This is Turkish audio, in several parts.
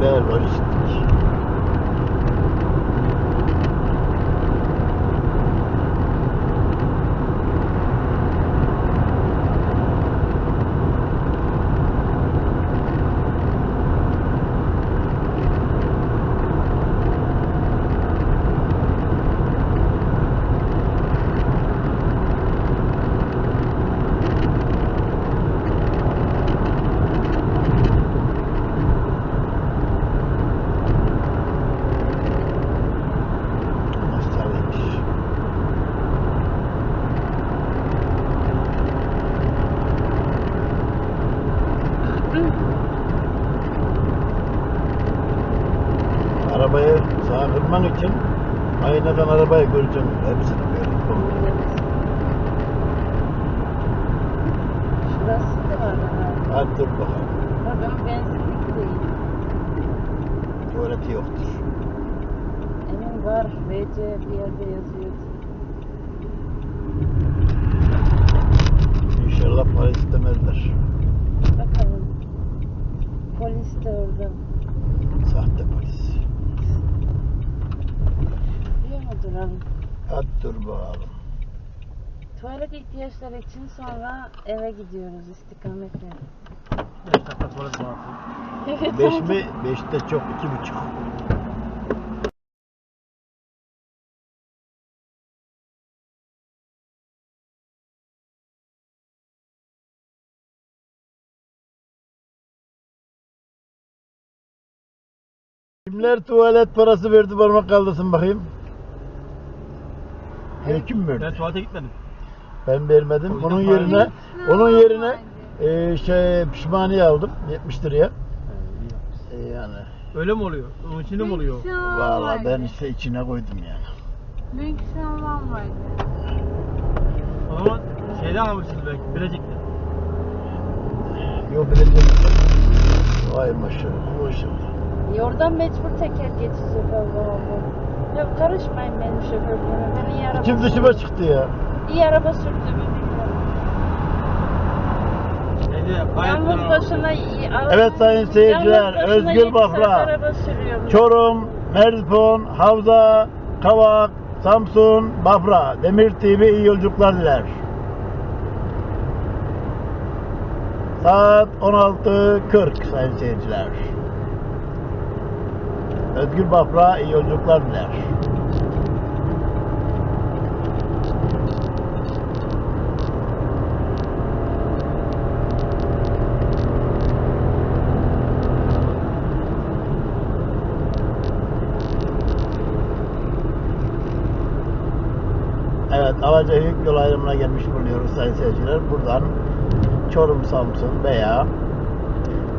Amen. Göreceğim. Hepsini böyle. Şurası da var herhalde. Hadi dur bakalım. Bakın benzinlik değil. Tuvaleti yoktur. Emin var. VC bir yerde yazıyor. İnşallah para istemezler. Bakalım. Polis de orada. Sahte polis. Duralım? Hadi dur bakalım. Tuvalet ihtiyaçları için sonra eve gidiyoruz istikametle. 5 dakika tuvalet var. Evet. Beş oldu. mi? Beşte çok, iki buçuk. Kimler tuvalet parası verdi parmak kaldırsın bakayım. Kim verdi? Ben tuvalete gitmedim. Ben vermedim. O Onun yerine onun yerine e, şey pişmaniye aldım 70 liraya. E, yani Öyle mi oluyor? Onun içinde mi oluyor? vallahi ben işte içine koydum yani. Büyük şaman vardı. O zaman şeyden almışsınız belki. Bilecik'te. Yok bileceğim. Vay maşallah. Maşallah. Yordan mecbur teker geçecek Allah. Ya karışmayın benim şoförlüğüme. Ben iyi araba İçim dışıma çıktı ya. İyi araba sürdüğümü gayet Yalnız başına iyi araba... Evet sayın seyirciler, Yalnız başına Özgür yedi saat Bafra. araba. Çorum, Merzbon, Havza, Kavak, Samsun, Bafra, Demir TV iyi yolculuklar diler. Saat 16.40 sayın seyirciler. Özgür Bafra iyi yolculuklar diler. Evet, Alacahöyük yol ayrımına gelmiş bulunuyoruz sayın seyirciler. Buradan Çorum, Samsun veya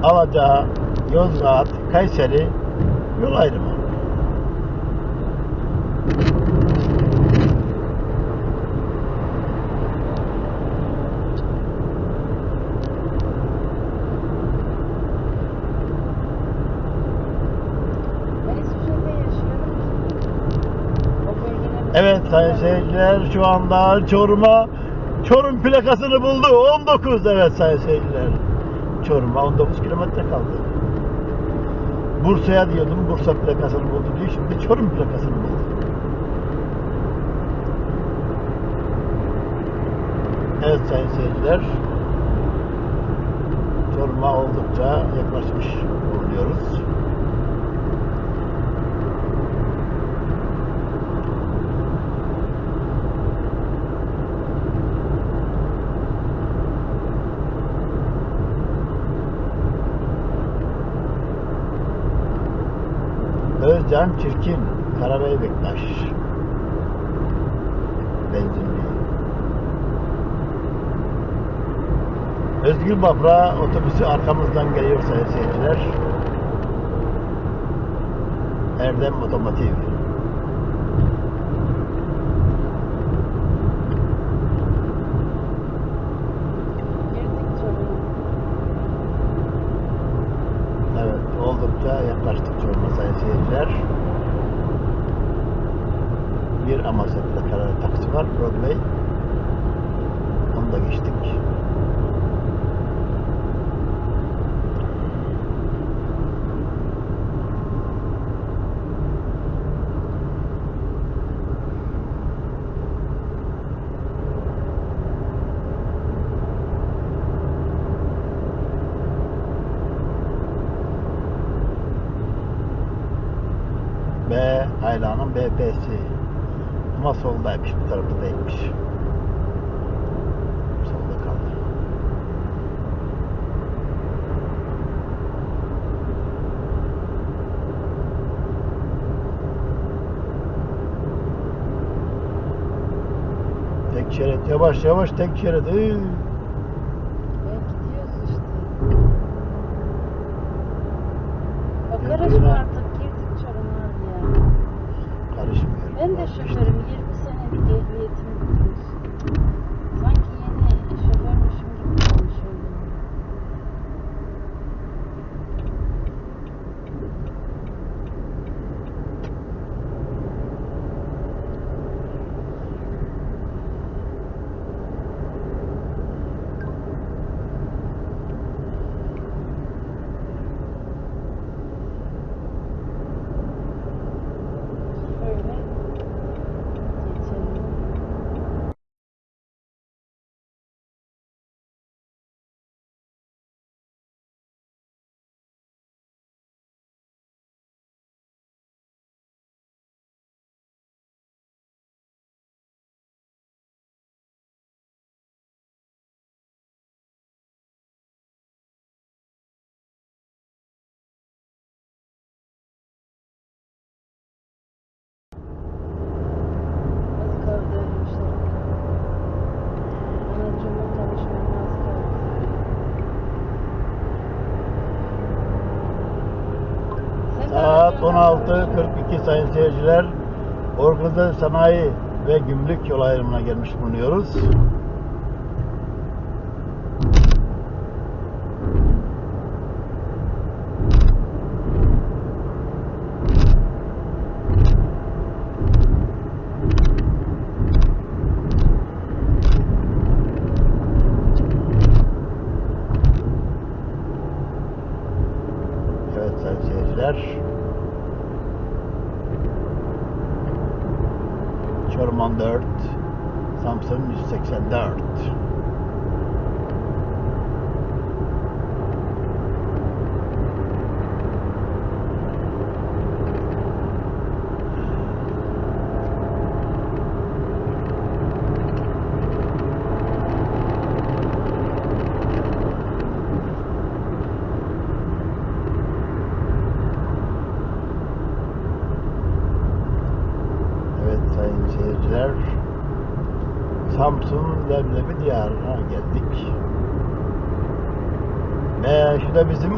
Alaca, Yozgat, Kayseri yol ayrımı. Bölgenin... Evet sayın seyirciler şu anda Çorum'a Çorum plakasını buldu. 19 evet sayın seyirciler. Çorum'a 19 kilometre kaldı. Bursa'ya diyordum. Bursa plakasını buldu diye. Şimdi Çorum plakasını buldu. Evet sayın seyirciler. Çorum'a oldukça yaklaşmış bulunuyoruz. Özcan Çirkin, Karabey Bektaş. Benzinli. Özgür Bafra otobüsü arkamızdan geliyor sayın seyirciler. Erdem Otomotiv. Girdik Çorum'a. Evet, oldukça yaklaştık Çorum'a sayın seyirciler. Bir Amasya plakalı taksi var, Broadway. Onu da geçtik. Samsun BP'si. Ama soldaymış, bu tarafta değilmiş. Solda kaldı. Tek şerit, yavaş yavaş tek şerit. Iı. 26.42 sayın seyirciler. Organize Sanayi ve Gümrük Yol Ayrımına gelmiş bulunuyoruz.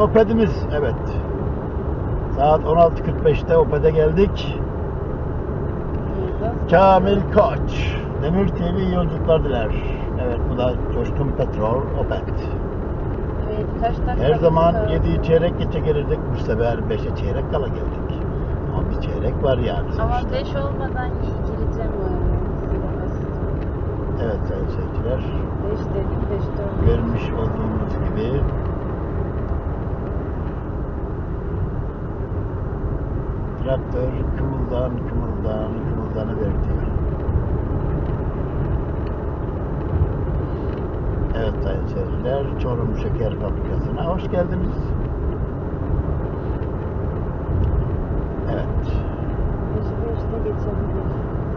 Opet'imiz. Evet. Saat 16.45'te Opet'e geldik. Kamil Koç. Demir TV iyi yolculuklar diler. Evet bu da Coşkun Petrol Opet. Evet, kaç dakika Her zaman kaldı? 7'yi çeyrek geçe gelirdik. Bu sefer 5'e çeyrek kala geldik. Ama bir çeyrek var yani Ama sonuçta. 5 olmadan gireceğim arada. Evet sayın seyirciler. 5 dedim 5 dön. Görmüş olduğunuz gibi traktör kımıldan kımıldan kımıldanıverdi. Evet sayın seyirciler, Çorum Şeker Fabrikası'na hoş geldiniz. Evet, 5'i 5'te geçebilir.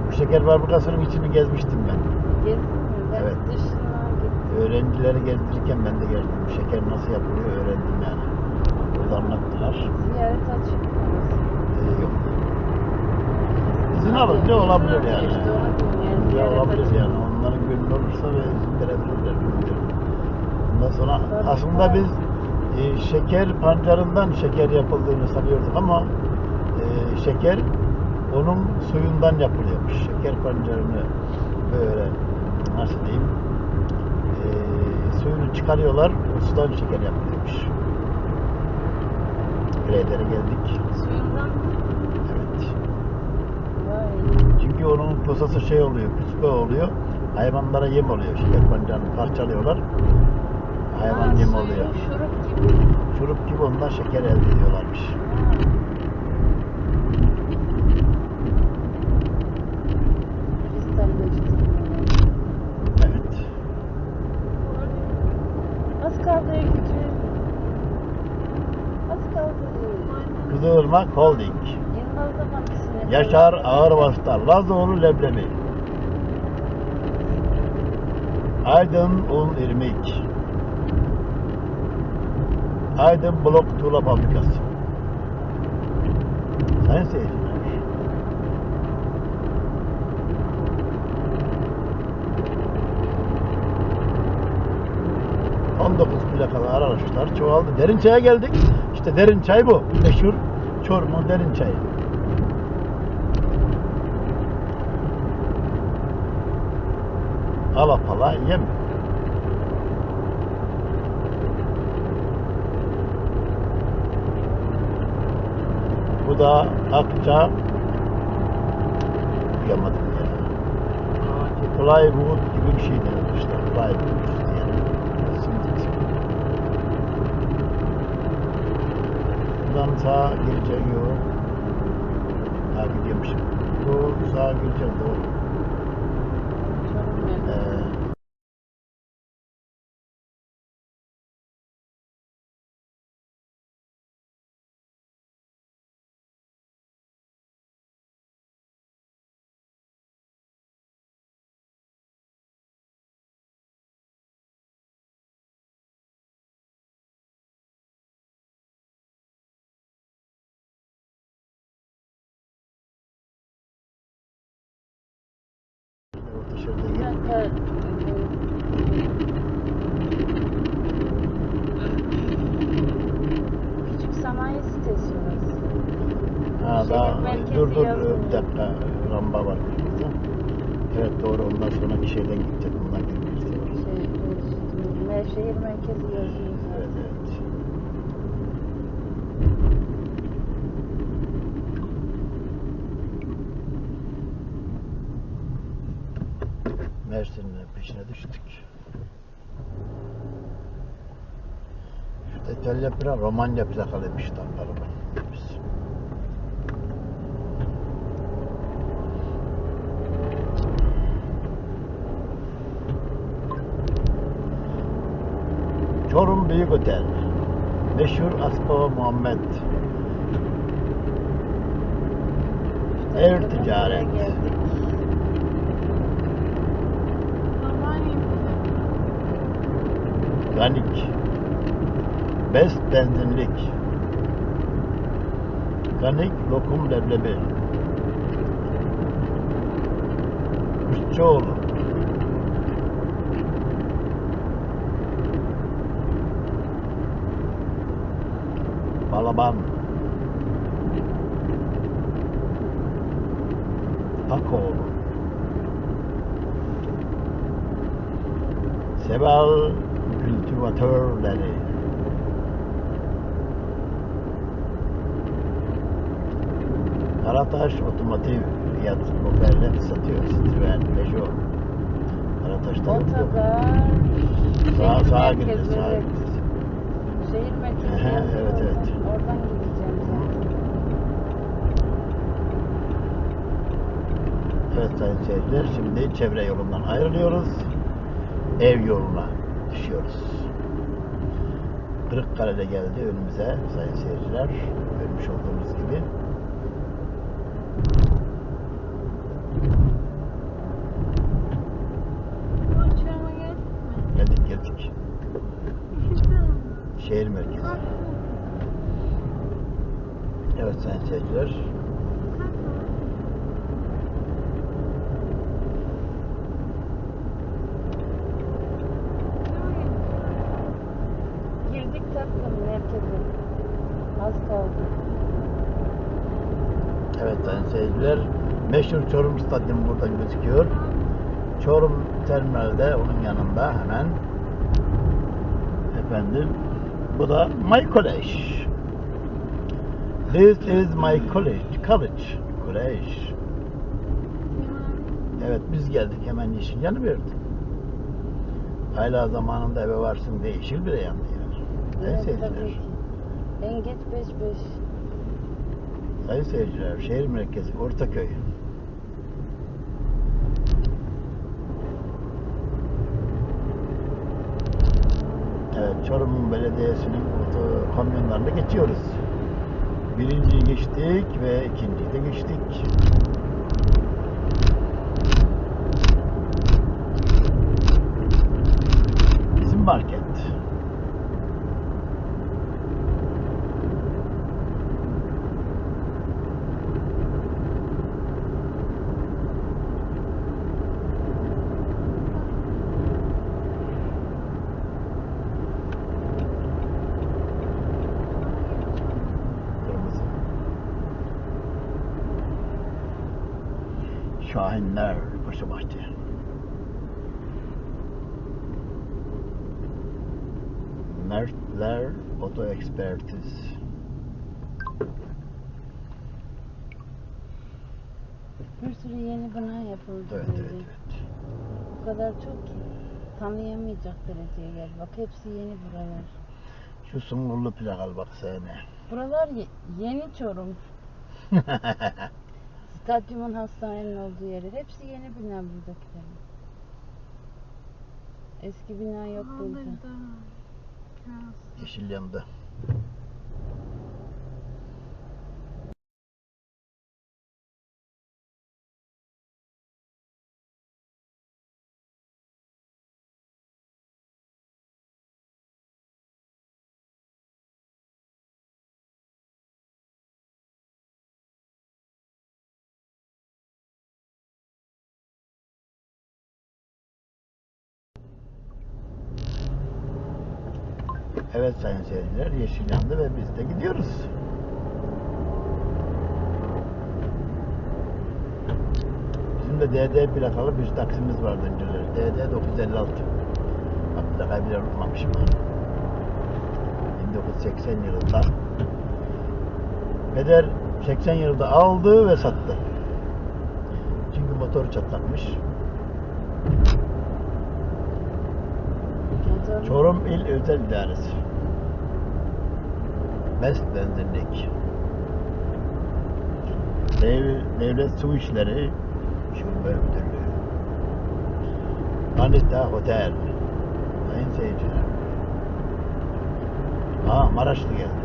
bu şeker fabrikasının içini gezmiştim ben. Gezdin mi? Ben Evet. dışına gittim. Öğrencileri gezdirirken ben de gezdim. Şeker nasıl yapılıyor öğrendim yani. Burada anlattılar. Ziyaret açık mı? Ee, yok. İzin alınca olabilir yani. Ya olabilir yani. Onların gönlü olursa ve izin verebilirler. Ondan sonra aslında biz e, şeker pancarından şeker yapıldığını sanıyorduk ama e, şeker onun suyundan yapılıyormuş. Şeker pancarını böyle nasıl diyeyim e, suyunu çıkarıyorlar o sudan şeker yapılıyormuş. Greylere geldik. Suyundan. Çünkü onun posası şey oluyor, küspe oluyor. Hayvanlara yem oluyor. Şeker pancarını parçalıyorlar. Hayvan Ha, yem oluyor. Şurup gibi. Şurup gibi ondan şeker elde ediyorlarmış. Evet. Az kaldı gücüm. Az kaldı. Kızılırmak Holding. Yılmaz'da makisine. Yaşar Ağırbaş'ta Lazoğlu Leblebi. Aydın Un İrmik. Aydın Blok Tuğla Fabrikası. Sayın seyirciler. ...19 plakalı araçlar çoğaldı. Derinçay'a geldik. İşte Derinçay bu. Meşhur Çorum'un Derinçay'ı. Alapala yem. Bu da Akça Duyamadım ya. Plywood gibi bir şey denilmişler. Plywood diye. Simdik. Buradan sağa gireceğim yok. Ha gidiyormuşum. Doğru sağa gireceğim doğru. Küçük sanayi sitesi. Ha, Şehir daha, merkezi dur dur yazmıyor. bir dakika ramba var burada. Evet doğru ondan sonra bir şeyden gidecek bundan. Şey, şehir merkezi yazıyor. Evet evet. Peşine düştük. Detelya plaka, Romanya plakalıymış tam araba. Biz. Çorum Büyük Otel. Meşhur Aspava Muhammed. Ev ticaret. Geldik. Ganik. Best benzinlik. Ganik lokum leblebi. Kuşçuoğlu. Balaban. Akoğlu. Sebal kültivatörleri. Karataş Otomotiv fiyat Opel'le satıyor. Citroen, Peugeot. Karataş'ta yok. Sağa, sağa gideceğiz, sağa gideceğiz. Şehir merkezi evet, evet. Oradan gideceğim zaten. Evet sayın seyirciler, şimdi çevre yolundan ayrılıyoruz. Ev yoluna düşüyoruz. Kırıkkale'de geldi önümüze sayın seyirciler. Görmüş olduğunuz gibi. Geldik geldik. Şehir merkezi. Evet sayın seyirciler. Girdik tatlım merkeze. Az kaldı. Evet sayın seyirciler. Meşhur Çorum Stadyumu buradan gözüküyor. Çorum Terminal'de onun yanında hemen. Efendim. Bu da my college. This is my college. College. College. Evet biz geldik hemen yeşil yanı verdi. Hala zamanında eve varsın diye yeşil bile yandı yani. Evet. En geç 5 5. Sayın seyirciler, şehir merkezi Ortaköy. Evet, Çorum'un belediyesinin oto- kamyonlarını geçiyoruz. Birinciyi geçtik ve ikinciyi de geçtik. Mertler Oto Ekspertiz. Bir sürü yeni bina yapıldı. Evet böyle. evet evet. O kadar çok ki tanıyamayacak dereceye geldi. Bak hepsi yeni buralar. Şu sungurlu plakalı bak sene. Buralar ye- yeni Çorum. Stadyumun hastanenin olduğu yerler. Hepsi yeni bina buradakilerin. Eski bina yok burada. Yeşil. Evet sayın seyirciler yeşil yandı ve biz de gidiyoruz. Bizim de DD plakalı bir taksimiz vardı önceleri. DD 956. Bak plakayı bile unutmamışım. 1980 yılında. Peder 80 yılında aldı ve sattı. Çünkü motoru çatlakmış. Motor Çorum İl Özel İdaresi. MESK benzinlik. Dev, Devlet Su İşleri Şube Müdürlüğü. Anita Otel. Sayın seyirciler. Aa Maraşlı geldi.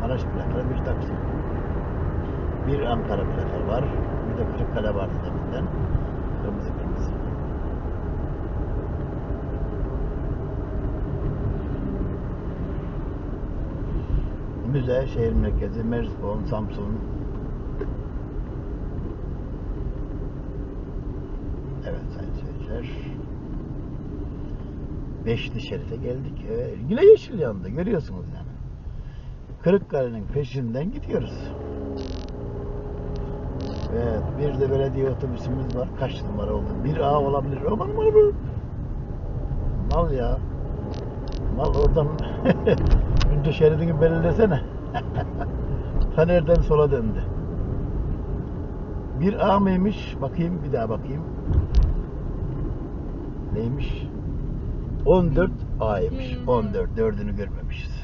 Maraş plakalı bir taksi. Bir Ankara plakalı var. Bir de Kırıkkale vardı deminden. Müze, şehir merkezi, Merzbon, Samsun. Evet sayın seyirciler. Beşli şerite geldik. Evet, yine yeşil yandı görüyorsunuz yani. Kırıkkale'nin peşinden gidiyoruz. Evet bir de belediye otobüsümüz var. Kaç numara oldu? Bir A olabilir. Aman aman aman. Mal ya. Mal oradan önce şeridini belirlesene. Ta nereden sola döndü. Bir A mıymış? Bakayım bir daha bakayım. Neymiş? 14 A'ymış. 14. Dördünü görmemişiz.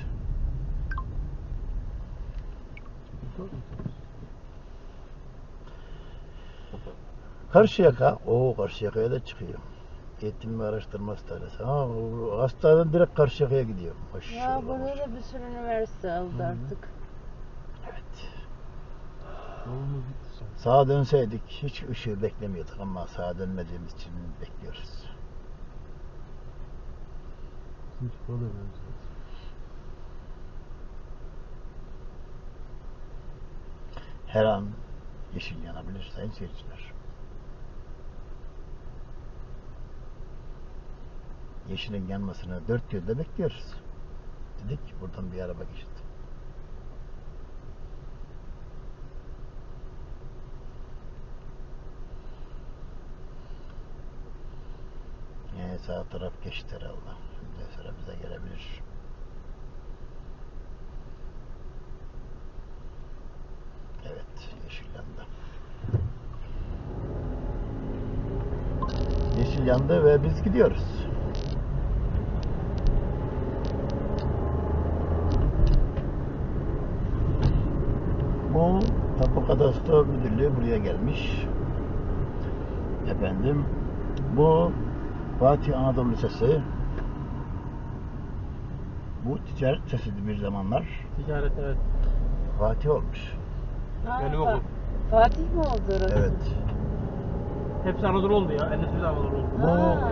Karşıyaka. Oo Karşıyaka'ya da çıkıyor. Eğitim ve Araştırma Hastanesi. Ha, bu hastaneden direkt Karşıyaka'ya gidiyor. Maşallah. Ya burada da bir sürü üniversite aldı Hı hı. artık. Evet. Sağa dönseydik hiç ışığı beklemiyorduk ama sağa dönmediğimiz için bekliyoruz. Da benziyor. Her an yeşil yanabilir sayın seyirciler. Yeşilin yanmasını dört gözle bekliyoruz. Dedik buradan bir araba geçti. Ee, sağ taraf geçti herhalde. Şimdi sıra bize gelebilir. Evet, yeşil yandı. Yeşil yandı ve biz gidiyoruz. Bu Tapu Kadastro Müdürlüğü buraya gelmiş. Efendim, bu Fatih Anadolu Lisesi. Bu ticaret lisesiydi bir zamanlar. Ticaret evet. Fatih olmuş. Ha, Benim okul. Fatih mi oldu orası? Evet. Hepsi Anadolu oldu ya. Endüstri de Anadolu oldu. Bu Ha.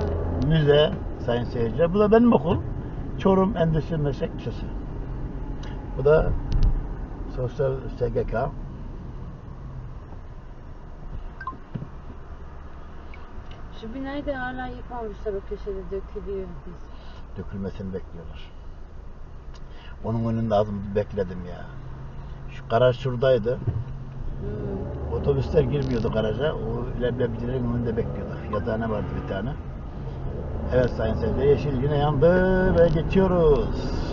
müze sayın seyirciler. Bu da benim okul. Çorum Endüstri Meslek Lisesi. Bu da Sosyal SGK. Şu binayı da hala yıkmamışlar o köşede dökülüyor. Dökülmesini bekliyorlar. Onun önünde az bekledim ya. Şu garaj şuradaydı. Hmm. Otobüsler girmiyordu garaja. O leblebicilerin önünde bekliyorduk. Yatağına vardı bir tane. Evet sayın seyirciler yeşil yine yandı ve geçiyoruz.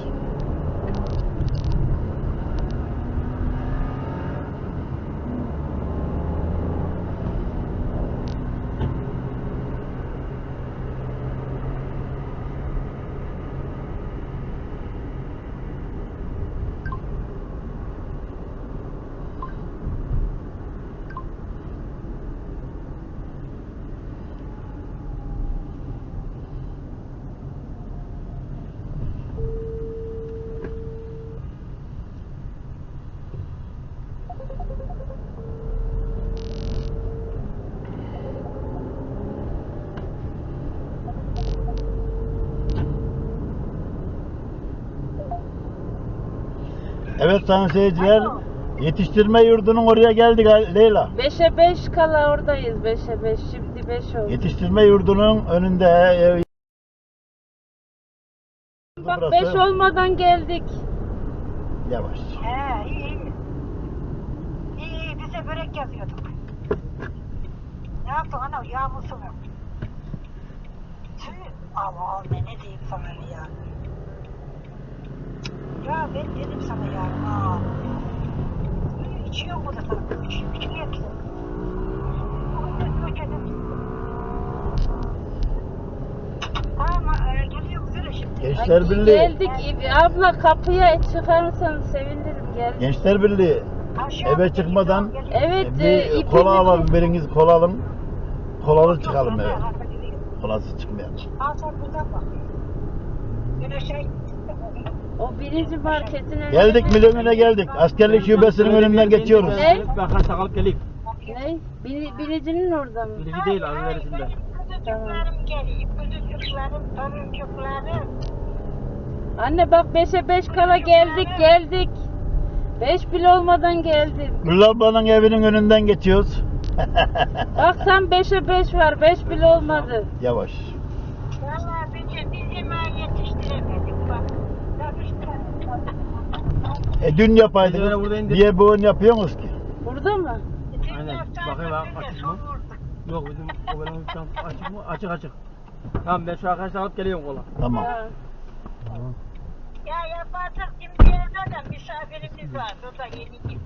Evet sayın seyirciler yetiştirme yurdunun oraya geldik Leyla. Beşe beş kala oradayız. Beşe beş. Şimdi beş oldu. Yetiştirme yurdunun önünde e, Bak burası. beş olmadan geldik. Yavaş. He iyi iyi. İyi iyi bize börek yazıyorduk. Ne yaptın ana yağmursu mu? Tüh Allah ne ne diyeyim sana ya. Ya ben dedim sana ya. Aa. İçiyor mu da sana? İç, içmiyor ki. Tamam e, geliyor böyle şimdi. Gençler Birliği. Geldik. Abla kapıya çıkarırsanız sevinirim. Geldik. Gençler Birliği. Aşağı Eve çıkmadan geliyor. Evet. bir e, ipini kola de- alalım. Biriniz kola alın. Kolalı çıkalım eve. Kolası çıkmayalım. Al sen buradan bak. Güneşe O birinci marketin önünde. Geldik milyonuna geldik. Askerlik şubesinin önünden geçiyoruz. Ne? Ben kaç sakalıp geleyim. Ne? Biri, biricinin orada mı? Bilgi değil az verisinde. Kuzucuklarım geliyor. Kuzucuklarım, toruncuklarım. Anne bak beşe beş kala geldik geldik. Beş bile olmadan geldim. Gül ablanın evinin önünden geçiyoruz. Bak tam beşe beş var. Beş bile olmadı. Yavaş. Valla bizi, bizi ben yetiştiremedik bak. Tabii E dün Biz öyle yapaydınız. burada indik. Niye bugün yapıyorsunuz ki? Burada mı? Aynen. Bakayım abi, açık mı? Yok bizim o benim tam açık mı? Açık açık. Tamam ben şu arkadaşlar alıp geliyorum kola. Tamam. Ha. Ya yapardık şimdi evde de misafirimiz vardı. O da yeni gitti.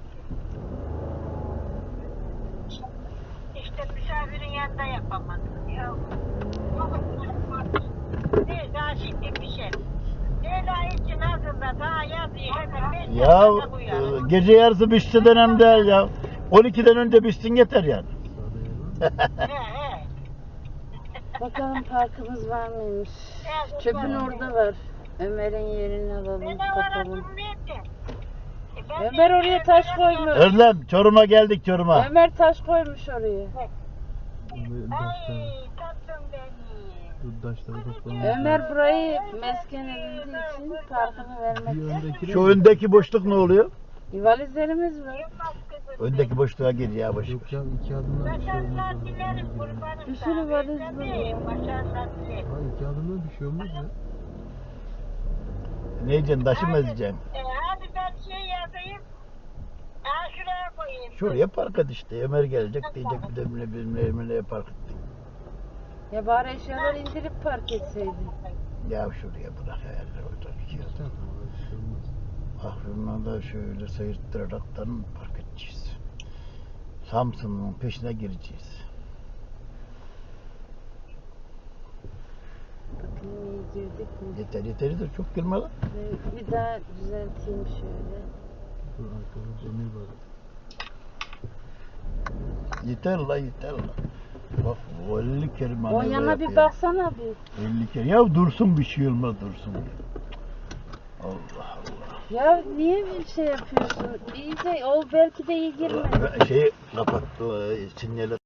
İşte misafirin yanında yapamadık. Ya. Ne daha şimdi bir şey. Leyla için hazırda daha yazıyor hemen. Ya ya. e, gece yarısı bitse dönem değil ya. 12'den önce bitsin yeter yani. He he. Bakalım parkımız var mıymış? Evet, Çöpün var. orada var. Ömer'in yerini alalım, katalım. E Ömer oraya taş koymuş. Özlem Çorum'a geldik Çorum'a. Ömer taş koymuş oraya. Ay tatlım benim. Ömer burayı mesken edildiği için parkını vermek Şu öndeki boşluk ne oluyor? Valizlerimiz var. Öndeki boşluğa gir ya boş. Yok ya iki adımdan bir şey olmaz. Bir sürü valiz var. Ha iki adımdan bir şey olmaz ya. Ne yiyeceksin? Taşı mı ezeceksin? E, hadi ben şey yazayım. Ha şuraya koyayım. Şuraya park et işte. Ömer gelecek diyecek bir de bilmem bilmem park ettik. Ya bari eşyaları indirip park etseydin. Ya şuraya bırak herhalde orada bir şey. İşte tamam bir şey olmaz. Aklımdan da şöyle seyirttirerekten park edeceğiz. Samsun'un peşine gireceğiz. Bakayım iyi girdik mi? Yeter yeter yeter çok girme lan. Bir- Bir daha düzelteyim şöyle. Dur arkada demir var. Yeter la yeter la. Bak o 50 kere O manevra yana bir yapıyor. baksana bir. 50 kere. Ya dursun bir şey olmaz dursun. Allah Allah. Ya niye bir şey yapıyorsun? İyice o belki de iyi girmedi. Şeyi kapattı, sinyali